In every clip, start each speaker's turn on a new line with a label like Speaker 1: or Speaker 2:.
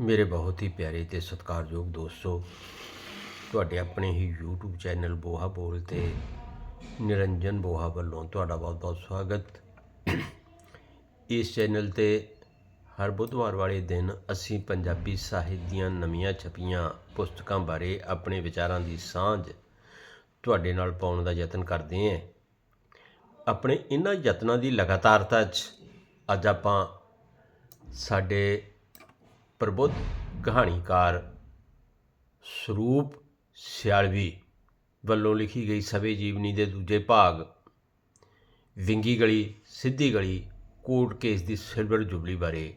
Speaker 1: ਮੇਰੇ ਬਹੁਤ ਹੀ ਪਿਆਰੇ ਤੇ ਸਤਿਕਾਰਯੋਗ ਦੋਸਤੋ, ਤੁਹਾਡੇ ਆਪਣੇ ਹੀ YouTube ਚੈਨਲ ਬੋਹਾ ਬੋਲ ਤੇ ਨਿਰੰਜਨ ਬੋਹਾ ਵੱਲੋਂ ਤੁਹਾਡਾ ਬਹੁਤ-ਬਹੁਤ ਸਵਾਗਤ। ਇਸ ਚੈਨਲ ਤੇ ਹਰ ਬੁੱਧਵਾਰ ਵਾਲੇ ਦਿਨ ਅਸੀਂ ਪੰਜਾਬੀ ਸਾਹਿਤ ਦੀਆਂ ਨਵੀਆਂ ਛਪੀਆਂ ਪੁਸਤਕਾਂ ਬਾਰੇ ਆਪਣੇ ਵਿਚਾਰਾਂ ਦੀ ਸਾਂਝ ਤੁਹਾਡੇ ਨਾਲ ਪਾਉਣ ਦਾ ਯਤਨ ਕਰਦੇ ਹਾਂ। ਆਪਣੇ ਇਹਨਾਂ ਯਤਨਾਂ ਦੀ ਲਗਾਤਾਰਤਾ 'ਚ ਅੱਜ ਆਪਾਂ ਸਾਡੇ ਪ੍ਰਬੁੱਧ ਕਹਾਣੀਕਾਰ ਸਰੂਪ ਸਿਆਲਵੀ ਵੱਲੋਂ ਲਿਖੀ ਗਈ ਸਵੇ ਜੀਵਨੀ ਦੇ ਦੂਜੇ ਭਾਗ, ਵਿੰਗੀ ਗਲੀ, ਸਿੱਧੀ ਗਲੀ, ਕੋਰਟ ਕੇਸ ਦੀ ਸਿਲਵਰ ਜੁਬਲੀ ਬਾਰੇ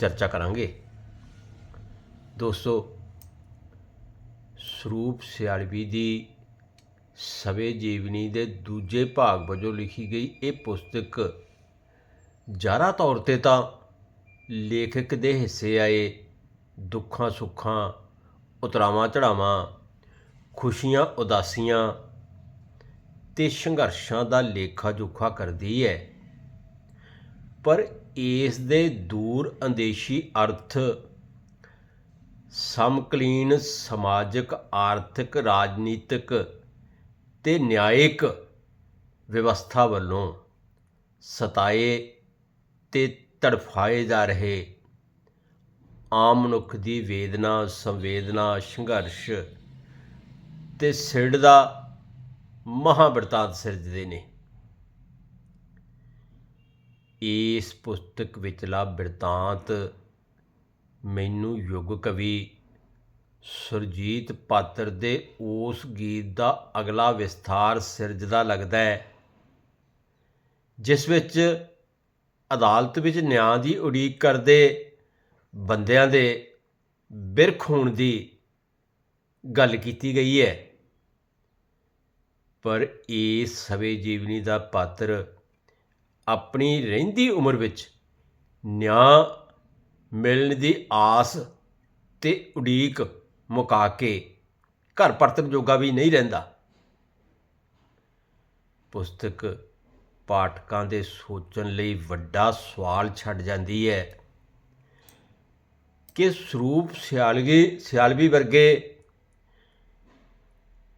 Speaker 1: ਚਰਚਾ ਕਰਾਂਗੇ। ਦੋਸਤੋ, ਸਰੂਪ ਸਿਆਲਵੀ ਦੀ ਸਵੇ ਜੀਵਨੀ ਦੇ ਦੂਜੇ ਭਾਗ ਵਜੋਂ ਲਿਖੀ ਗਈ ਇਹ ਪੁਸਤਕ ਜ਼ਿਆਦਾ ਤੌਰ ਤੇ ਤਾਂ ਲੇਖਕ ਦੇ ਹਿੱਸੇ ਆਏ, ਦੁੱਖਾਂ ਸੁੱਖਾਂ, ਉਤਰਾਵਾਂ ਚੜਾਵਾਂ, ਖੁਸ਼ੀਆਂ ਉਦਾਸੀਆਂ ਅਤੇ ਸੰਘਰਸ਼ਾਂ ਦਾ ਲੇਖਾ ਜੋਖਾ ਕਰਦੀ ਹੈ। ਪਰ ਇਸ ਦੇ ਦੂਰ ਅੰਦੇਸ਼ੀ ਅਰਥ ਸਮਕਲੀਨ ਸਮਾਜਿਕ, ਆਰਥਿਕ, ਰਾਜਨੀਤਿਕ ਤੇ ਨਿਆਇਕ ਵਿਵਸਥਾ ਵੱਲੋਂ ਸਤਾਏ ਤੇ ਤੜਫਾਏ ਜਾ ਰਹੇ। ਆਮ ਮਨੁੱਖ ਦੀ ਵੇਦਨਾ, ਸੰਵੇਦਨਾ, ਸੰਘਰਸ਼ ਤੇ ਸਿਰੜ ਦਾ ਮਹਾਬਰਤਾਂਤ ਸਿਰਜਦੇ ਨੇ। ਇਸ ਪੁਸਤਕ ਵਿਚਲਾ ਬਿਰਤਾਂਤ ਮੈਨੂੰ ਯੁੱਗ ਕਵੀ ਸੁਰਜੀਤ ਪਾਤਰ ਦੇ ਉਸ ਗੀਤ ਦਾ ਅਗਲਾ ਵਿਸਥਾਰ ਸਿਰਜਦਾ ਲੱਗਦਾ ਹੈ, ਜਿਸ ਵਿੱਚ ਅਦਾਲਤ ਵਿੱਚ ਨਿਆਂ ਦੀ ਉਡੀਕ ਕਰਦੇ ਬੰਦਿਆਂ ਦੇ ਬਿਰਖ ਹੋਣ ਦੀ ਗੱਲ ਕੀਤੀ ਗਈ ਹੈ। ਪਰ ਇਸ ਸਵੇ ਜੀਵਨੀ ਦਾ ਪਾਤਰ ਆਪਣੀ ਰਹਿੰਦੀ ਉਮਰ ਵਿੱਚ ਨਿਆਂ ਮਿਲਣ ਦੀ ਆਸ ਤੇ ਉਡੀਕ ਮੁਕਾ ਕੇ ਘਰ ਪਰਤਣ ਜੋਗਾ ਵੀ ਨਹੀਂ ਰਹਿੰਦਾ। ਪੁਸਤਕ ਪਾਠਕਾਂ ਦੇ ਸੋਚਣ ਲਈ ਵੱਡਾ ਸਵਾਲ ਛੱਡ ਜਾਂਦੀ ਹੈ ਕਿ ਸਰੂਪ ਸਿਆਲਗੀ ਸਿਆਲਵੀ ਵਰਗੇ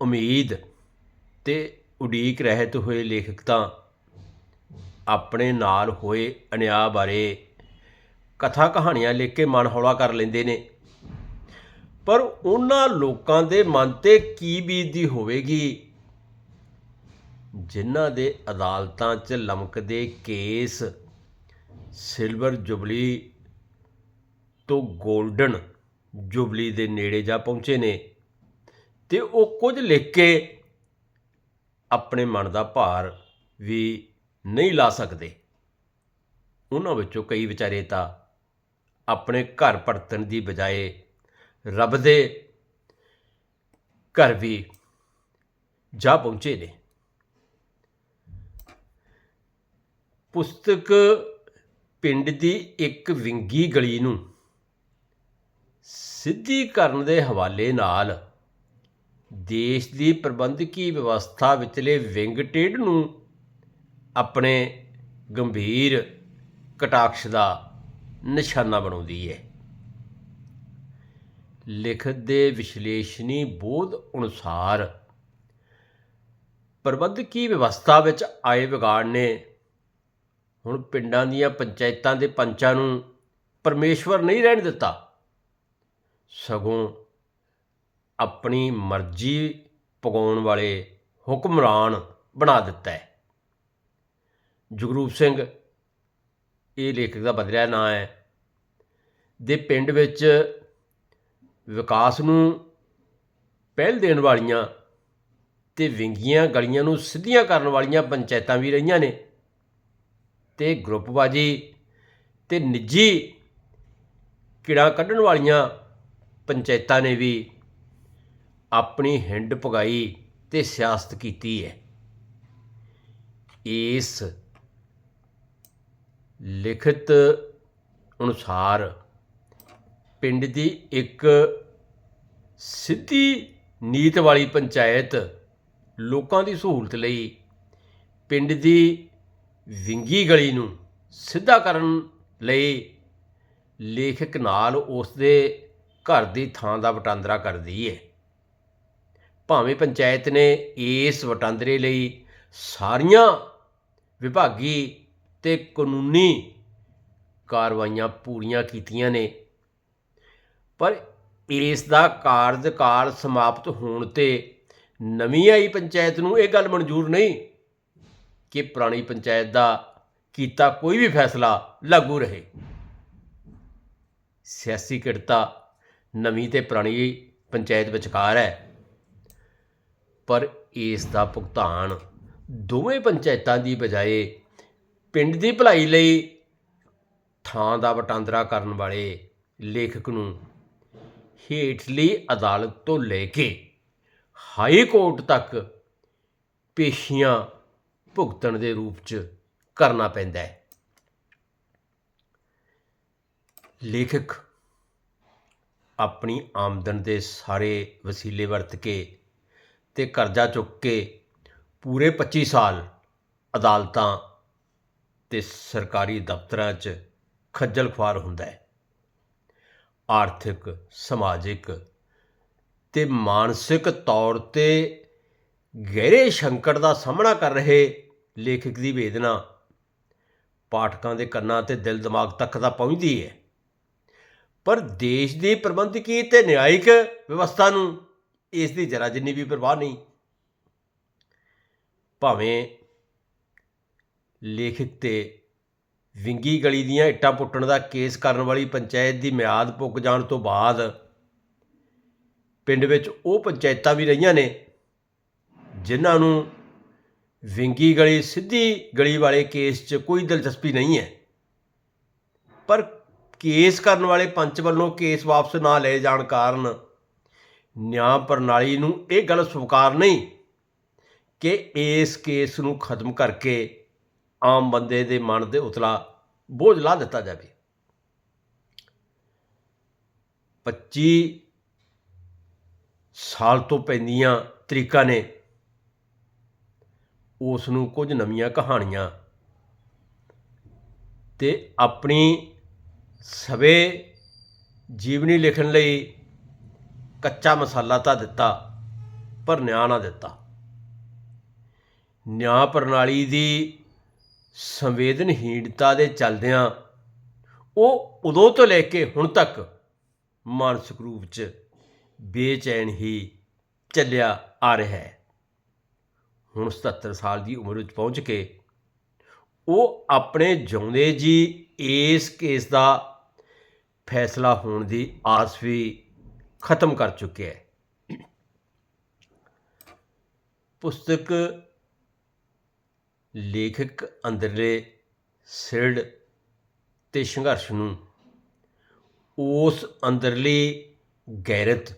Speaker 1: ਉਮੀਦ ਤੇ ਉਡੀਕ ਰਹਿਤ ਹੋਏ ਲੇਖਕ ਤਾਂ ਆਪਣੇ ਨਾਲ ਹੋਏ ਅਨਿਆਂ ਬਾਰੇ ਕਥਾ ਕਹਾਣੀਆਂ ਲਿਖ ਕੇ ਮਨ ਹੌਲਾ ਕਰ ਲੈਂਦੇ ਨੇ। ਪਰ ਉਹਨਾਂ ਲੋਕਾਂ ਦੇ ਮਨ ਤੇ ਕੀ ਬੀਤਦੀ ਹੋਵੇਗੀ? ਜਿਨ੍ਹਾਂ ਦੇ ਅਦਾਲਤਾਂ 'ਚ ਲਮਕਦੇ ਕੇਸ ਸਿਲਵਰ ਜੁਬਲੀ ਤੋਂ ਗੋਲਡਨ ਜੁਬਲੀ ਦੇ ਨੇੜੇ ਜਾ ਪਹੁੰਚੇ ਨੇ ਤੇ ਉਹ ਕੁਝ ਲਿਖ ਕੇ ਆਪਣੇ ਮਨ ਦਾ ਭਾਰ ਵੀ ਨਹੀਂ ਲਾ ਸਕਦੇ। ਉਹਨਾਂ ਵਿੱਚੋਂ ਕਈ ਵਿਚਾਰੇ ਤਾਂ ਆਪਣੇ ਘਰ ਪਰਤਣ ਦੀ ਬਜਾਏ ਰੱਬ ਦੇ ਘਰ ਵੀ ਜਾ ਪਹੁੰਚੇ ਨੇ। ਪੁਸਤਕ ਪਿੰਡ ਦੀ ਇੱਕ ਵਿੰਗੀ ਗਲੀ ਨੂੰ ਸਿੱਧੀ ਕਰਨ ਦੇ ਹਵਾਲੇ ਨਾਲ ਦੇਸ਼ ਦੀ ਪ੍ਰਬੰਧਕੀ ਵਿਵਸਥਾ ਵਿਚਲੇ ਵਿੰਗ ਟੇਡ ਨੂੰ ਆਪਣੇ ਗੰਭੀਰ ਕਟਾਕਸ਼ ਦਾ ਨਿਸ਼ਾਨਾ ਬਣਾਉਂਦੀ ਹੈ। ਲਿਖਤ ਦੇ ਵਿਸ਼ਲੇਸ਼ਣੀ ਬੋਧ ਅਨੁਸਾਰ ਪ੍ਰਬੰਧਕੀ ਵਿਵਸਥਾ ਵਿੱਚ ਆਏ ਵਿਗਾੜ ਨੇ ਹੁਣ ਪਿੰਡਾਂ ਦੀਆਂ ਪੰਚਾਇਤਾਂ ਦੇ ਪੰਚਾਂ ਨੂੰ ਪਰਮੇਸ਼ਵਰ ਨਹੀਂ ਰਹਿਣ ਦਿੱਤਾ। ਸਗੋਂ ਆਪਣੀ ਮਰਜ਼ੀ ਪਗਾਉਣ ਵਾਲੇ ਹੁਕਮਰਾਨ ਬਣਾ ਦਿੱਤਾ ਹੈ। ਜਗਰੂਪ ਸਿੰਘ, ਇਹ ਲੇਖਕ ਦਾ ਬਦਲਿਆ ਨਾਂ ਹੈ। ਦੇ ਪਿੰਡ ਵਿੱਚ ਵਿਕਾਸ ਨੂੰ ਪਹਿਲ ਦੇਣ ਵਾਲੀਆਂ ਤੇ ਵਿੰਗੀਆਂ ਗਲੀਆਂ ਨੂੰ ਸਿੱਧੀਆਂ ਕਰਨ ਵਾਲੀਆਂ ਪੰਚਾਇਤਾਂ ਵੀ ਰਹੀਆਂ ਨੇ। ਤੇ ਗਰੁੱਪਬਾਜੀ ਤੇ ਨਿੱਜੀ ਕਿੜਾ ਕੱਢਣ ਵਾਲੀਆਂ ਪੰਚਾਇਤਾਂ ਨੇ ਵੀ ਆਪਣੀ ਹਿੰਡ ਪਗਾਈ ਤੇ ਸਿਆਸਤ ਕੀਤੀ ਹੈ। ਇਸ ਲਿਖਤ ਅਨੁਸਾਰ ਪਿੰਡ ਦੀ ਇੱਕ ਸਿੱਧੀ ਨੀਤ ਵਾਲੀ ਪੰਚਾਇਤ ਲੋਕਾਂ ਦੀ ਸਹੂਲਤ ਲਈ ਪਿੰਡ ਦੀ ਵਿੰਗੀ ਗਲੀ ਨੂੰ ਸਿੱਧਾ ਕਰਨ ਲਈ ਲੇਖਕ ਨਾਲ ਉਸ ਦੇ ਘਰ ਦੀ ਥਾਂ ਦਾ ਵਟਾਂਦਰਾ ਕਰਦੀ ਹੈ ਭਾਵੇਂ ਪੰਚਾਇਤ ਨੇ ਇਸ ਵਟਾਂਦਰੇ ਲਈ ਸਾਰੀਆਂ ਵਿਭਾਗੀ ਤੇ ਕਾਨੂੰਨੀ ਕਾਰਵਾਈਆਂ ਪੂਰੀਆਂ ਕੀਤੀਆਂ ਨੇ, ਪਰ ਇਸ ਦਾ ਕਾਰਜਕਾਲ ਸਮਾਪਤ ਹੋਣ ਤੇ ਨਵੀਂ ਆਈ ਪੰਚਾਇਤ ਨੂੰ ਇਹ ਗੱਲ ਮਨਜ਼ੂਰ ਨਹੀਂ ਕਿ ਪੁਰਾਣੀ ਪੰਚਾਇਤ ਦਾ ਕੀਤਾ ਕੋਈ ਵੀ ਫੈਸਲਾ ਲਾਗੂ ਰਹੇ। ਸਿਆਸੀ ਕਿਰਤਾ ਨਵੀਂ ਤੇ ਪੁਰਾਣੀ ਪੰਚਾਇਤ ਵਿਚਕਾਰ ਹੈ। ਪਰ ਇਸ ਦਾ ਭੁਗਤਾਨ ਦੋਵੇਂ ਪੰਚਾਇਤਾਂ ਦੀ ਬਜਾਏ ਪਿੰਡ ਦੀ ਭਲਾਈ ਲਈ ਥਾਂ ਦਾ ਵਟਾਂਦਰਾ ਕਰਨ ਵਾਲੇ ਲੇਖਕ ਨੂੰ ਹੇਠਲੀ ਅਦਾਲਤ ਤੋਂ ਲੈ ਕੇ ਹਾਈ ਕੋਰਟ ਤੱਕ ਪੇਸ਼ੀਆਂ ਭੁਗਤਣ ਦੇ ਰੂਪ 'ਚ ਕਰਨਾ ਪੈਂਦਾ ਹੈ। ਲੇਖਕ ਆਪਣੀ ਆਮਦਨ ਦੇ ਸਾਰੇ ਵਸੀਲੇ ਵਰਤ ਕੇ ਤੇ ਕਰਜ਼ਾ ਚੁੱਕ ਕੇ ਪੂਰੇ 25 ਸਾਲ ਅਦਾਲਤਾਂ ਤੇ ਸਰਕਾਰੀ ਦਫ਼ਤਰਾਂ 'ਚ ਖੱਜਲ ਖੁਆਰ ਹੁੰਦਾ ਹੈ। ਆਰਥਿਕ, ਸਮਾਜਿਕ ਤੇ ਮਾਨਸਿਕ ਤੌਰ ਤੇ ਗਹਿਰੇ ਸੰਕਟ ਦਾ ਸਾਹਮਣਾ ਕਰ ਰਹੇ ਲੇਖਕ ਦੀ ਵੇਦਨਾ। ਪਾਠਕਾਂ ਦੇ ਕੰਨਾਂ ਤੇ ਦਿਲ ਦਿਮਾਗ ਤੱਕ ਤਾਂ ਪਹੁੰਚਦੀ ਹੈ ਪਰ ਦੇਸ਼ ਦੀ ਪ੍ਰਬੰਧਕੀ ਤੇ ਨਿਆਇਕ ਵਿਵਸਥਾ ਨੂੰ? ਇਸ ਦੀ ਜਰਾ ਜਿੰਨੀ ਵੀ ਪਰਵਾਹ ਨਹੀਂ। ਭਾਵੇਂ ਲੇਖਕ ਤੇ ਵਿੰਗੀ ਗਲੀ ਦੀਆਂ ਇੱਟਾਂ ਪੁੱਟਣ ਦਾ ਕੇਸ ਕਰਨ ਵਾਲੀ ਪੰਚਾਇਤ ਦੀ ਮਿਆਦ ਪੁੱਗ ਜਾਣ ਤੋਂ ਬਾਅਦ ਪਿੰਡ ਵਿੱਚ ਉਹ ਪੰਚਾਇਤਾਂ ਵੀ ਰਹੀਆਂ ਨੇ, ਜਿਨ੍ਹਾਂ ਨੂੰ ਵਿੰਗੀ ਗਲੀ, ਸਿੱਧੀ ਗਲੀ ਵਾਲੇ ਕੇਸ 'ਚ ਕੋਈ ਦਿਲਚਸਪੀ ਨਹੀਂ ਹੈ। ਪਰ ਕੇਸ ਕਰਨ ਵਾਲੇ ਪੰਚ ਵੱਲੋਂ ਕੇਸ ਵਾਪਸ ਨਾ ਲਏ ਜਾਣ ਕਾਰਨ ਨਿਆਂ ਪ੍ਰਣਾਲੀ ਨੂੰ ਇਹ ਗੱਲ ਸਵੀਕਾਰ ਨਹੀਂ ਕਿ ਇਸ ਕੇਸ ਨੂੰ ਖਤਮ ਕਰਕੇ ਆਮ ਬੰਦੇ ਦੇ ਮਨ ਦੇ ਉਤਲਾ ਬੋਝ ਲਾ ਦਿੱਤਾ ਜਾਵੇ। 25 ਸਾਲ ਤੋਂ ਪੈਂਦੀਆਂ ਤਰੀਕਾਂ ਨੇ ਉਸ ਨੂੰ ਕੁਝ ਨਵੀਆਂ ਕਹਾਣੀਆਂ ਤੇ ਆਪਣੀ ਸਵੇ ਜੀਵਨੀ ਲਿਖਣ ਲਈ ਕੱਚਾ ਮਸਾਲਾ ਤਾਂ ਦਿੱਤਾ, ਪਰ ਨਿਆਂ ਨਾ ਦਿੱਤਾ। ਨਿਆਂ ਪ੍ਰਣਾਲੀ ਦੀ ਸੰਵੇਦਨਹੀਣਤਾ ਦੇ ਚੱਲਦਿਆਂ ਉਹ ਉਦੋਂ ਤੋਂ ਲੈ ਕੇ ਹੁਣ ਤੱਕ ਮਾਨਸਿਕ ਰੂਪ 'ਚ ਬੇਚੈਨ ਹੀ ਚੱਲਿਆ ਆ ਰਿਹਾ ਹੈ। ਹੁਣ 77 ਸਾਲ ਦੀ ਉਮਰ ਵਿੱਚ ਪਹੁੰਚ ਕੇ, ਉਹ ਆਪਣੇ ਜਿਉਂਦੇ ਜੀ ਇਸ ਕੇਸ ਦਾ ਫੈਸਲਾ ਹੋਣ ਦੀ ਆਸ ਵੀ ਖਤਮ ਕਰ ਚੁੱਕਿਆ ਹੈ। ਪੁਸਤਕ ਲੇਖਕ ਅੰਦਰਲੇ ਸਿਰੜ ਤੇ ਸੰਘਰਸ਼ ਨੂੰ ਉਸ ਅੰਦਰਲੀ ਗੈਰਤ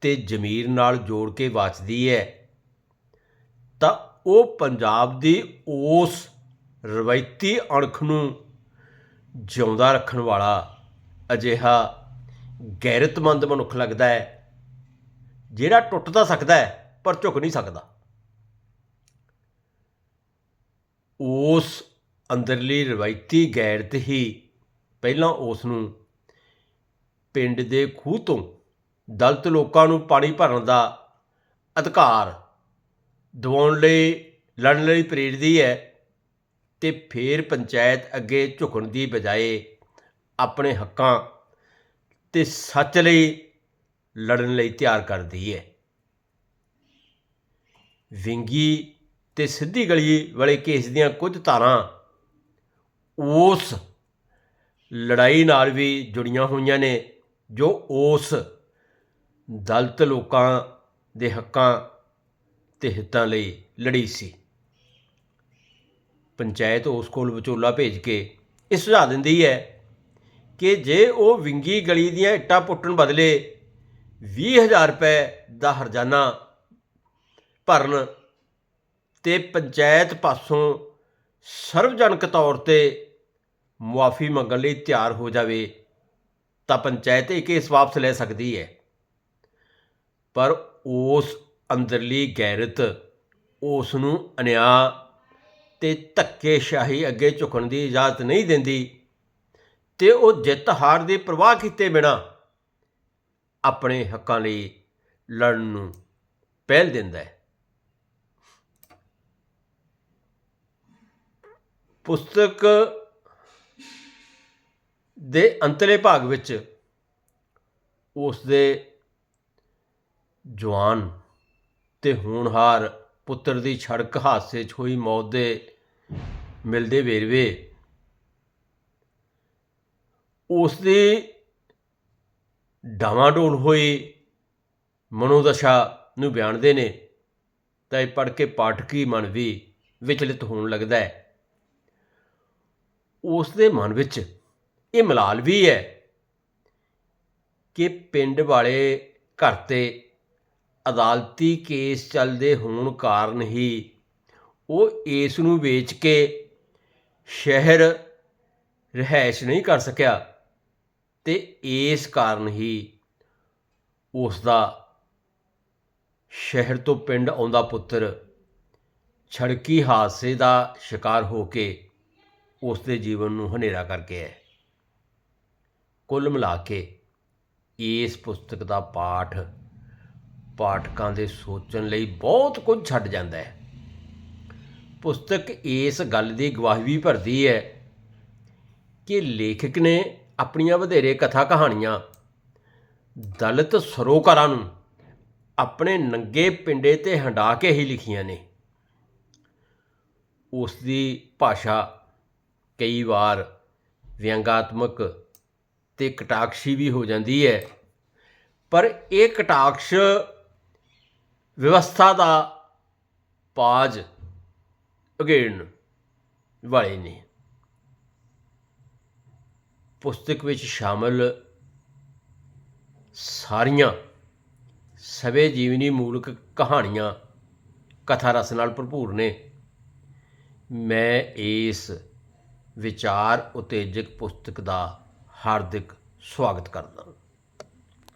Speaker 1: ਤੇ ਜ਼ਮੀਰ ਨਾਲ ਜੋੜ ਕੇ ਵਾਚਦੀ ਹੈ। ਤਾਂ ਉਹ ਪੰਜਾਬ ਦੀ ਉਸ ਰਵਾਇਤੀ ਅਣਖ ਨੂੰ ਜਿਉਂਦਾ ਰੱਖਣ ਵਾਲਾ ਅਜਿਹਾ ਗੈਰਤਮੰਦ ਮਨੁੱਖ ਲੱਗਦਾ ਹੈ, ਜਿਹੜਾ ਟੁੱਟ ਤਾਂ ਸਕਦਾ ਹੈ, ਪਰ ਝੁਕ ਨਹੀਂ ਸਕਦਾ। ਉਸ ਅੰਦਰਲੀ ਰਵਾਇਤੀ ਗੈਰਤ ਹੀ ਪਹਿਲਾਂ ਉਸ ਨੂੰ ਪਿੰਡ ਦੇ ਖੂਹ ਤੋਂ ਦਲਤ ਲੋਕਾਂ ਨੂੰ ਪਾਣੀ ਭਰਨ ਦਾ ਅਧਿਕਾਰ ਦਿਵਾਉਣ ਲਈ, ਲੜਨ ਲਈ ਪ੍ਰੇਰਦੀ ਹੈ ਤੇ ਫਿਰ ਪੰਚਾਇਤ ਅੱਗੇ ਝੁਕਣ ਦੀ ਬਜਾਏ ਆਪਣੇ ਹੱਕਾਂ ਤੇ ਸੱਚ ਲਈ ਲੜਨ ਲਈ ਤਿਆਰ ਕਰਦੀ ਹੈ। ਵਿੰਗੀ ਤੇ ਸਿੱਧੀ ਗਲੀ ਵਾਲੇ ਕੇਸ ਦੀਆਂ ਕੁਝ ਧਾਰਾਂ ਉਸ ਲੜਾਈ ਨਾਲ ਵੀ ਜੁੜੀਆਂ ਹੋਈਆਂ ਨੇ ਜੋ ਉਸ ਦਲਤ ਲੋਕਾਂ ਦੇ ਹੱਕਾਂ ਤੇ ਹਿੱਤਾਂ ਲਈ ਲੜੀ ਸੀ। ਪੰਚਾਇਤ ਉਸ ਕੋਲ ਵਿਚੋਲਾ ਭੇਜ ਕੇ ਇਹ ਸੁਝਾਅ ਦਿੰਦੀ ਹੈ ਕਿ ਜੇ ਉਹ ਵਿੰਗੀ ਗਲੀ ਦੀਆਂ ਇੱਟਾਂ ਪੁੱਟਣ ਬਦਲੇ 20000 ਰੁਪਏ ਦਾ ਹਰਜਾਨਾ ਭਰਨ ਤੇ ਪੰਚਾਇਤ ਪਾਸੋਂ ਸਰਵਜਨਕ ਤੌਰ ਤੇ ਮੁਆਫੀ ਮੰਗਣ ਲਈ ਤਿਆਰ ਹੋ ਜਾਵੇ, ਤਾਂ ਪੰਚਾਇਤ ਇਹ ਕੇਸ ਵਾਪਸ ਲੈ ਸਕਦੀ ਹੈ। ਪਰ ਉਸ ਅੰਦਰਲੀ ਗੈਰਤ ਉਸ ਨੂੰ ਅਨਿਆਂ ਅਤੇ ਧੱਕੇਸ਼ਾਹੀ ਅੱਗੇ ਝੁਕਣ ਦੀ ਇਜਾਜ਼ਤ ਨਹੀਂ ਦਿੰਦੀ ਤੇ ਉਹ ਜਿੱਤ ਹਾਰ ਦੀ ਪਰਵਾਹ ਕੀਤੇ ਬਿਨਾ ਆਪਣੇ ਹੱਕਾਂ ਲਈ ਲੜਨ ਨੂੰ ਪਹਿਲ ਦਿੰਦਾ ਹੈ। ਪੁਸਤਕ ਦੇ ਅੰਤਲੇ ਭਾਗ ਵਿੱਚ ਉਸ ਦੇ ਜਵਾਨ ਤੇ ਹੋਣਹਾਰ ਪੁੱਤਰ ਦੀ ਸੜਕ ਹਾਦਸੇ 'ਚ ਹੋਈ ਮੌਤ ਦੇ ਮਿਲਦੇ ਵੇਰਵੇ। ਉਸ ਦੀ ਡਾਵਾਡੋਲ ਹੋਈ ਮਨੋਦਸ਼ਾ ਨੂੰ ਬਿਆਨਦੇ ਨੇ, ਤਾਂ ਇਹ ਪੜ੍ਹ ਕੇ ਪਾਠਕੀ ਮਨ ਵੀ ਵਿਚਲਿਤ ਹੋਣ ਲੱਗਦਾ ਹੈ। ਉਸ ਦੇ ਮਨ ਵਿੱਚ ਇਹ ਮਲਾਲ ਵੀ ਹੈ ਕਿ ਪਿੰਡ ਵਾਲੇ ਘਰ ਤੇ ਅਦਾਲਤੀ ਕੇਸ ਚੱਲਦੇ ਹੋਣ ਕਾਰਨ ਹੀ ਉਹ ਇਸ ਨੂੰ ਵੇਚ ਕੇ ਸ਼ਹਿਰ ਰਿਹਾਇਸ਼ ਨਹੀਂ ਕਰ ਸਕਿਆ ਤੇ ਇਸ ਕਾਰਨ ਹੀ ਉਸ ਦਾ ਸ਼ਹਿਰ ਤੋਂ ਪਿੰਡ ਆਉਂਦਾ ਪੁੱਤਰ ਛੜਕੀ ਹਾਦਸੇ ਦਾ ਸ਼ਿਕਾਰ ਹੋ ਕੇ ਉਸ ਦੇ ਜੀਵਨ ਨੂੰ ਹਨੇਰਾ ਕਰ ਗਿਆ ਹੈ। ਕੁੱਲ ਮਿਲਾ ਕੇ ਇਸ ਪੁਸਤਕ ਦਾ ਪਾਠ ਪਾਠਕਾਂ ਦੇ ਸੋਚਣ ਲਈ ਬਹੁਤ ਕੁਝ ਛੱਡ ਜਾਂਦਾ ਹੈ। ਪੁਸਤਕ ਇਸ ਗੱਲ ਦੀ ਗਵਾਹੀ ਵੀ ਭਰਦੀ ਹੈ ਕਿ ਲੇਖਕ ਨੇ ਆਪਣੀਆਂ ਵਧੇਰੇ ਕਥਾ ਕਹਾਣੀਆਂ, ਦਲਿਤ ਸਰੋਕਾਰਾਂ ਨੂੰ ਆਪਣੇ ਨੰਗੇ ਪਿੰਡੇ ਤੇ ਹੰਡਾ ਕੇ ਹੀ ਲਿਖੀਆਂ ਨੇ। ਉਸ ਦੀ ਭਾਸ਼ਾ ਕਈ ਵਾਰ ਵਿਅੰਗਾਤਮਕ ਤੇ ਕਟਾਕਸ਼ੀ ਵੀ ਹੋ ਜਾਂਦੀ ਹੈ, ਪਰ ਇਹ ਕਟਾਕਸ਼ ਵਿਵਸਥਾ ਦਾ ਪਾਜ ਉਗੇੜਨ ਵਾਲੇ ਨੇ। ਪੁਸਤਕ ਵਿੱਚ ਸ਼ਾਮਲ ਸਾਰੀਆਂ ਸਵੇ ਜੀਵਨੀ ਮੂਲਕ ਕਹਾਣੀਆਂ, ਕਥਾ ਰਸ ਨਾਲ ਭਰਪੂਰ ਨੇ। ਮੈਂ ਇਸ ਵਿਚਾਰ ਉਤੇਜਕ ਪੁਸਤਕ ਦਾ ਹਾਰਦਿਕ ਸਵਾਗਤ ਕਰਦਾ ਹਾਂ।